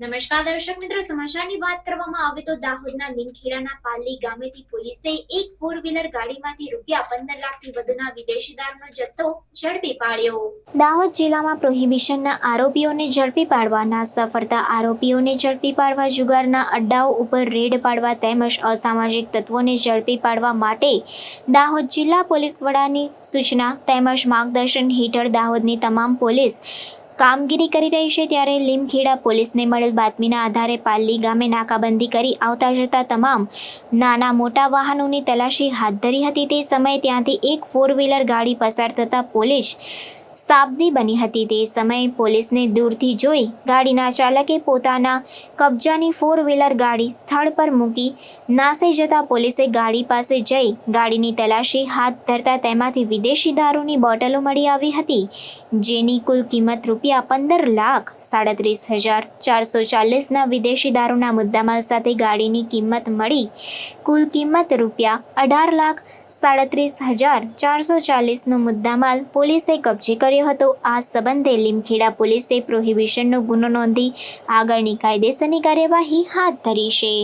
નમસ્કાર, દર્શક મિત્રો, સમાચારની વાત કરવામાં આવે તો દાહોદના લીમખેડાના પાલી ગામેથી પોલીસે એક ફોર વ્હીલર ગાડીમાંથી રૂપિયા પંદર લાખથી વધુના વિદેશી દારૂનો જથ્થો ઝડપી પાડ્યો. દાહોદ જિલ્લામાં પ્રોહિબિશનના આરોપીઓને ઝડપી પાડવા નાસ્તા ફરતા આરોપીઓને ઝડપી પાડવા જુગારના અડ્ડાઓ ઉપર રેડ પાડવા તેમજ અસામાજિક તત્વોને ઝડપી પાડવા માટે દાહોદ જિલ્લા પોલીસ વડાની સૂચના તેમજ માર્ગદર્શન હેઠળ દાહોદની તમામ પોલીસ કામગીરી કરી રહી છે ત્યારે લીમખેડા પોલીસને મળેલ બાતમીના આધારે પાલ્લી ગામે નાકાબંધી કરી આવતા જતા તમામ નાના મોટા વાહનોની તલાશી હાથ ધરી હતી. તે સમયે ત્યાંથી એક ફોર વ્હીલર ગાડી પસાર થતાં પોલીસ સાબદી બની હતી તે સમયે પોલીસને દૂરથી જોઈ ગાડીના ચાલકે પોતાના કબજાની ફોર વ્હીલર ગાડી સ્થળ પર મૂકી નાસી જતા પોલીસે ગાડી પાસે જઈ ગાડીની તલાશી હાથ ધરતા તેમાંથી વિદેશી દારૂની બોટલો મળી આવી હતી, જેની કુલ કિંમત રૂપિયા પંદર લાખ સાડત્રીસ હજાર ચારસો ચાલીસના વિદેશી દારૂના મુદ્દામાલ સાથે ગાડીની કિંમત મળી કુલ કિંમત રૂપિયા અઢાર લાખ સાડત્રીસ હજાર ચારસો ચાલીસનો મુદ્દામાલ પોલીસે કબજે કર્યો હતો. આ સંબંધે લીમખેડા પોલીસે પ્રોહિબિશનનો ગુનો નોંધી આગળની કાયદેસરની કાર્યવાહી હાથ ધરી છે.